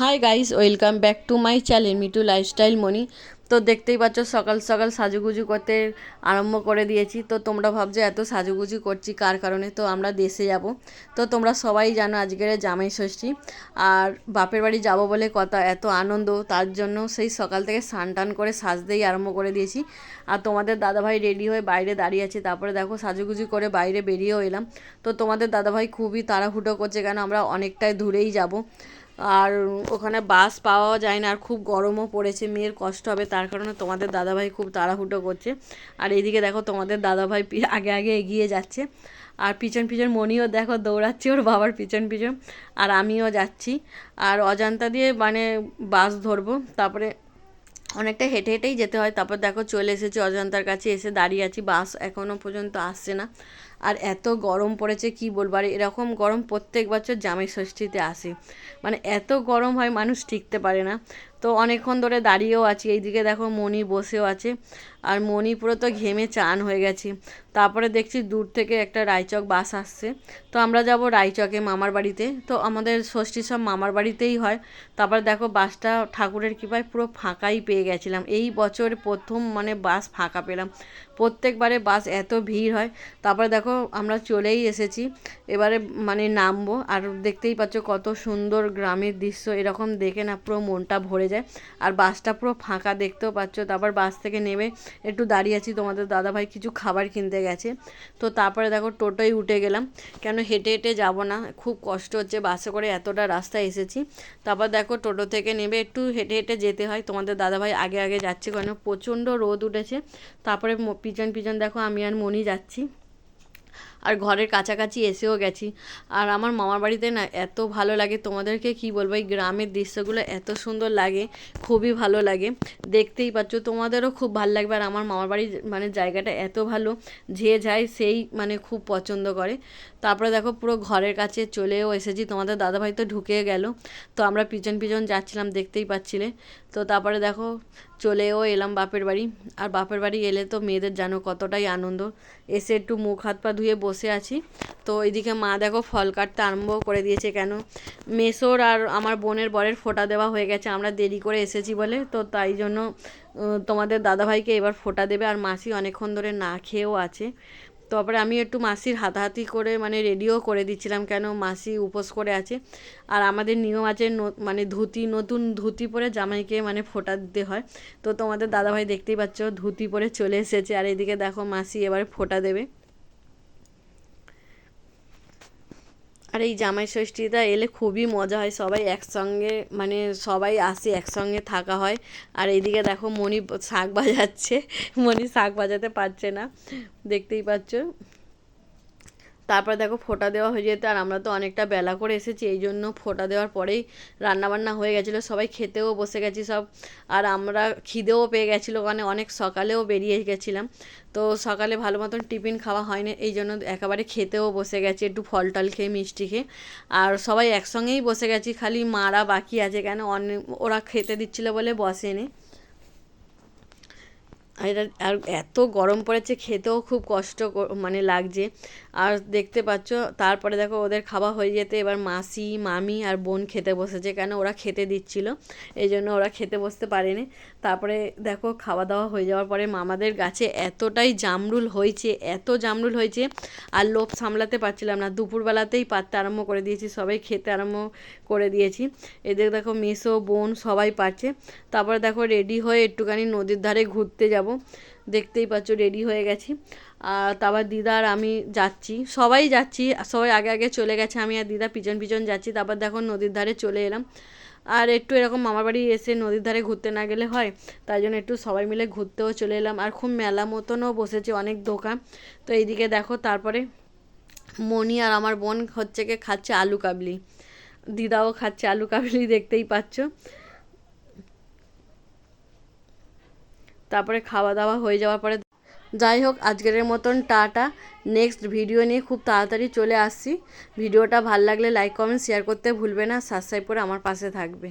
Hi guys welcome back to my channel Mitu lifestyle Moni তো দেখতেই পাচ্ছ, সকাল সকাল সাজুগুজু করতে আরম্ভ করে দিয়েছি। তো তোমরা ভাবছ, এত সাজুগুজু করছি কার কারণে? তো আমরা দেশে যাব। তো তোমরা সবাই জানো আজকের জামাই ষষ্ঠী। আর বাপের বাড়ি যাব বলে কথা, এত আনন্দ। তার জন্য সেই সকাল থেকে স্নান টান করে সাজতেই আরম্ভ করে দিয়েছি। আর তোমাদের দাদাভাই রেডি হয়ে বাইরে দাঁড়িয়ে আছে। তারপরে দেখো, সাজুগুজু করে বাইরে বেরিয়েও এলাম। তো তোমাদের দাদাভাই খুবই তাড়াহুটো করছে কেন? আমরা অনেকটাই দূরেই যাব। আর ওখানে বাস পাওয়াও যায় না, আর খুব গরমও পড়েছে, মেয়ের কষ্ট হবে, তার কারণে তোমাদের দাদাভাই খুব তাড়াহুটো করছে। আর এইদিকে দেখো তোমাদের দাদাভাই আগে আগে এগিয়ে যাচ্ছে, আর পিছন পিছন মনিও দেখো দৌড়াচ্ছে, ওর বাবার পিছন পিছন, আর আমিও যাচ্ছি। আর অজান্তা দিয়ে মানে বাস ধরবো, তারপরে অনেকটা হেঁটে হেঁটেই যেতে হয়, তারপর দেখো চলে এসেছি অজন্তার কাছে, এসে দাঁড়িয়ে আছি, বাস এখনও পর্যন্ত আসছে না। আর এত গরম পড়েছে, কি বলব? আর এরকম গরম প্রত্যেক বছর জামাই ষষ্ঠীতে আসে। মানে এত গরম হয়, মানুষ টিকতে পারে না। তো অনেকক্ষণ ধরে দাঁড়িয়েও আছি। এইদিকে দেখো মণি বসেও আছে। আর মণি পুরো তো ঘেমে চান হয়ে গেছে। তারপরে দেখছি দূর থেকে একটা রায়চক বাস আসছে। তো আমরা যাব রায়চকে মামার বাড়িতে। তো আমাদের ষষ্ঠী সব মামার বাড়িতেই হয়। তারপর দেখো বাসটা ঠাকুরের কৃপায় পুরো ফাঁকাই পেয়ে গেছিলাম। এই বছর প্রথম মানে বাস ফাঁকা পেলাম। প্রত্যেকবারে বাস এত ভিড় হয়। তারপরে দেখো আমরা চলেই এসেছি। এবারে মানে নামবো। আর দেখতেই পাচ্ছ কত সুন্দর গ্রামের দৃশ্য। এরকম দেখে না পুরো মনটা ভরে যায়। আর বাসটা পুরো ফাঁকা দেখতেও পাচ্ছ। তারপর বাস থেকে নেমে একটু দাঁড়িয়ে আছি। তোমাদের দাদাভাই কিছু খাবার কিনতে গেছে। তো তারপরে দেখো টোটোয় উঠে গেলাম। কেন হেঁটে হেঁটে যাব না? খুব কষ্ট হচ্ছে। বাসে করে এতটা রাস্তা এসেছি। তারপর দেখো টোটো থেকে নেমে একটু হেঁটে হেঁটে যেতে হয়। তোমাদের দাদাভাই আগে আগে যাচ্ছে কেন? প্রচণ্ড রোদ উঠেছে। তারপরে পিছন পিছন দেখো আমি আর মনি যাচ্ছি। আর ঘরের কাছাকাছি এসেও গেছি। আর আমার মামার বাড়িতে না এত ভালো লাগে, তোমাদেরকে কি বলব? এই গ্রামের দৃশ্যগুলো এত সুন্দর লাগে, খুবই ভালো লাগে। দেখতেই পাচ্ছ, তোমাদেরও খুব ভালো লাগবে। আর আমার মামার বাড়ির মানে জায়গাটা এত ভালো, যে যায় সেই মানে খুব পছন্দ করে। তারপরে দেখো পুরো ঘরের কাছে চলেও এসেছি। তোমাদের দাদাভাই তো ঢুকে গেল। তো আমরা পিছন পিছন যাচ্ছিলাম, দেখতেই পাচ্ছিলে। তো তারপরে দেখো চলেও এলাম বাপের বাড়ি। আর বাপের বাড়ি এলে তো মেয়েদের জানো কতটাই আনন্দ। এসে একটু মুখ হাত পা ধুয়ে বসে আছি। তো এইদিকে মা দেখো ফল কাটতে আরম্ভ করে দিয়েছে কেন? মেসোর আর আমার বোনের বরের ফোঁটা দেওয়া হয়ে গেছে, আমরা দেরি করে এসেছি বলে। তো তাই জন্য তোমাদের দাদাভাইকে এবার ফোঁটা দেবে আর মাসি অনেকক্ষণ ধরে না খেয়েও আছে। তারপরে আমি একটু মাসির হাতাহাতি করে মানে রেডিও করে দিচ্ছিলাম কেন মাসি উপোস করে আছে। আর আমাদের নিয়ম আছে মানে ধুতি, নতুন ধুতি পরে জামাইকে মানে ফোঁটা দিতে হয়। তো তোমাদের দাদাভাই দেখতেই পাচ্ছ ধুতি পরে চলে এসেছে। আর এদিকে দেখো মাসি এবার ফোঁটা দেবে। আর এই জামাই ষষ্ঠীটা এলে খুবই মজা হয়, সবাই একসঙ্গে মানে সবাই আসে একসঙ্গে থাকা হয়। আর এইদিকে দেখো মণি শাক বাজাচ্ছে, মণি শাক বাজাতে পারছে না, দেখতেই পাচ্ছ। তারপর দেখো ফোঁটা দেওয়া হয়ে যেত আর আমরা তো অনেকটা বেলা করে এসেছি, এই জন্য ফোঁটা দেওয়ার পরেই রান্নাবান্না হয়ে গেছিল। সবাই খেতেও বসে গেছি সব, আর আমরা খিদেও পেয়ে গেছিল কারণ অনেক সকালেও বেরিয়ে গেছিলাম। তো সকালে ভালো মতন টিফিন খাওয়া হয়নি, এই জন্য একেবারে খেতেও বসে গেছি, একটু ফল টল খেয়ে, মিষ্টি খেয়ে। আর সবাই একসঙ্গেই বসে গেছি, খালি মারা বাকি আছে কেন? অনেক ওরা খেতে দিচ্ছিল বলে বসেনি। এটা- আর এত গরম পড়েছে, খেতেও খুব কষ্ট মানে লাগছে। আর দেখতে পাচ্ছ, তারপরে দেখো ওদের খাওয়া হয়ে যেতে এবার মাসি, মামি আর বোন খেতে বসেছে, কেন ওরা খেতে দিচ্ছিল, এই জন্য ওরা খেতে বসতে পারেনি। তারপরে দেখো খাওয়া দাওয়া হয়ে যাওয়ার পরে মামাদের গাছে এতটাই জামরুল হয়েছে, এত জামরুল হয়েছে, আর লোভ সামলাতে পারছিলাম না। দুপুরবেলাতেই পাততে আরম্ভ করে দিয়েছি, সবাই খেতে আরম্ভ করে দিয়েছি। এদের দেখো মেসো, বোন সবাই পাচ্ছে তারপরে দেখো রেডি হয়ে একটুখানি নদীর ধারে ঘুরতে যাব। দেখতেই পাচ্ছ রেডি হয়ে গেছি। আর তারপর দিদা আর আমি যাচ্ছি। সবাই যাচ্ছি, সবাই আগে আগে চলে গেছে। আমি আর দিদা পিছন পিছন যাচ্ছি। তারপর দেখো নদীর ধারে চলে এলাম। আর একটু এরকম মামার বাড়ি এসে নদীর ধারে ঘুরতে না গেলে হয়, তাই জন্য একটু সবাই মিলে ঘুরতেও চলে এলাম। আর খুব মেলা মতনও বসেছে অনেক দোকান। তো এইদিকে দেখো, তারপরে মনি আর আমার বোন হচ্ছে কি খাচ্ছে আলু কাবলি। দিদাও খাচ্ছে আলু কাবলি, দেখতেই পাচ্ছ। তারপরে খাওয়া দাওয়া হয়ে যাওয়ার পরে যাই হোক, আজকের মতন টাটা। নেক্সট ভিডিও নিয়ে খুব তাড়াতাড়ি চলে আসছি। ভিডিওটা ভালো লাগলে লাইক কমেন্ট শেয়ার করতে ভুলবে না। সাবস্ক্রাইব করে আমার পাশে থাকবে।